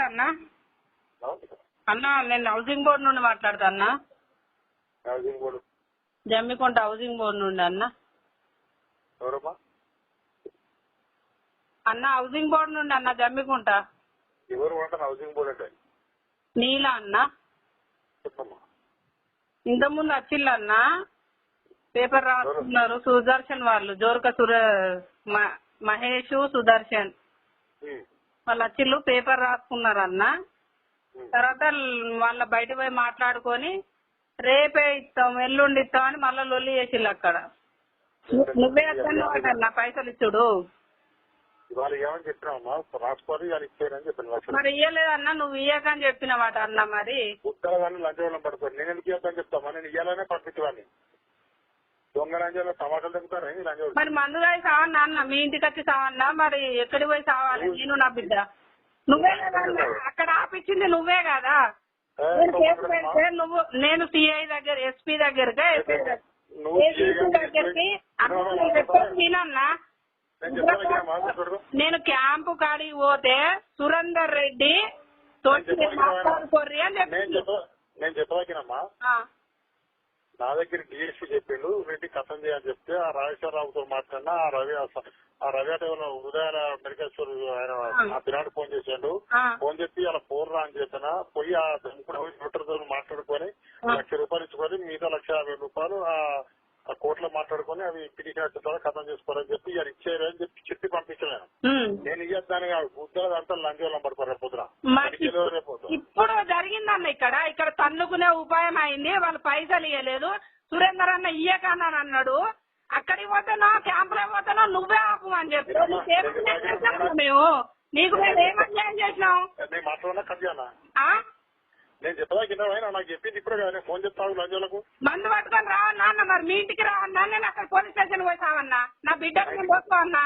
అన్నా అన్నా నేను హౌసింగ్ బోర్డు నుండి మాట్లాడతా అన్నా. Housing board. Jammikunta housing board నుండి అన్న. ఎవరమ్మా? అన్న హౌసింగ్ బోర్డు నుండి అన్న జమ్మికుంట ఎవరు ఉంటారు హౌసింగ్ బోర్డు అంటే. నీలా అన్న. చెప్పమ్మా. ఇంతకుముందు వచ్చిల్లన్న పేపర్ రాస్తున్నారు సుదర్శన్ వాళ్ళు జోరక సుర మహేష్ సుదర్శన్. వాళ్ళు వచ్చిళ్ళు పేపర్ రాసుకున్నారన్న. ఉమ్. తర్వాత వాళ్ళ బయట పోయి మాట్లాడుకొని రేపే ఇస్తాం ఎల్లుండి ఇస్తాం అని మళ్ళీ లొల్లి చేసిళ్ళు అక్కడ. నువ్వే అన్న పైసలు ఇచ్చుడు. ఇవాళ ఏమని చెప్పినామమ్మా రాసుకోవాలి ఇవాళ ఇచ్చేయని చెప్పిన లక్షలు మరి ఇయ్యలేదన్న నువ్వు ఇయ్యకని చెప్పినవాట అన్న మరి. కానీ లంచం నేను ఎందుకు ఇవ్వద్దని చెప్తామా నేను ఇవ్వాలనే పంపించేవాడిని దొంగ టమాటాలు లంచాలు మరి మందు తాగి సావన్నా అన్న? మీ ఇంటికి వచ్చి సావన్నా? మరి ఎక్కడికి పోయి సావాలి? నేను నా బిడ్డ. నువ్వే కదా అన్న. అక్కడ ఆపిచ్చింది నువ్వే కదా. ఏ, నేను కేసు తొందరగా పెడితే నువ్వు నేను సిఐ దగ్గర ఎస్పీ దగ్గరగా నువ్వు ఏసీపీ దగ్గరికి అన్న నేను చెప్పేది వినన్నా? నేను చెప్పాను మాట్లాడు నేను క్యాంపు కాడికి పోతే సురేందర్ రెడ్డి తోటి మాట్లాడుకోర్రి అని నేను చెప్పి చెప్ప నేను నా దగ్గర డిఎస్పీ చెప్పిండు రెడ్డి కథం చేయని చెప్తే ఆ రాజేశ్వరరావుతో మాట్లాడినా ఆ రవి ఆ రవి అంటే ఎవరో ఉదయాన మెడికేశ్వర్ ఆయన ఆ. పిల్లాడు ఫోన్ చేశాడు ఫోన్ చెప్పి అలా పోర్రా అని చెప్పిన పోయి ఆ డాక్టర్తో మాట్లాడుకొని లక్ష రూపాయలు ఇచ్చుకొని మిగతా లక్ష యాభై రూపాయలు ఆ ఆ కోర్టులో మాట్లాడుకొని అవి పిటిషన్ వచ్చిన కథం చేసుకోవాలని చెప్పి ఇక ఇచ్చేయరు అని చెప్పి చెప్పి పంపించాను నేను ఇయ్యద్దాను కాదు. ఉద్యోగం అంతా లంచం పడిపోరు రేపు పొద్దున. ఇప్పుడు జరిగిందన్న ఇక్కడ. ఇక్కడ తన్నుకునే ఉపాయం అయింది. వాళ్ళు పైసలు ఇవ్వలేదు సురేందర్ అన్న ఇయ్యకన్నాను అన్నాడు. అక్కడికి పోతానో క్యాంపులో పోతానో నువ్వే ఆపు అని చెప్పి. మేము? నీకు మేము ఏం అన్యాయం చేసినాం? నేను మాట్లాడినా కట్ చేయనా ఆ? నేను చెప్పదా కింద ఆయన? నాకు చెప్పింది ఇప్పుడే కదా నేను ఫోన్ చెప్తాను లంచాలకు మందు పట్టుకొని రావన్నా అన్న మరి మీ ఇంటికి రావన్నా నేను అక్కడ పోలీస్ స్టేషన్ పోతావన్నా? నా బిడ్డకు నేను పోతావన్నా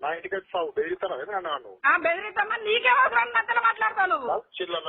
నా ఇంటికి వచ్చి సాగు బెదిరిస్తాను అదే నన్ను? బెదిరిస్తామని నీకే అవసరం మధ్యలో మాట్లాడతావు చిల్లర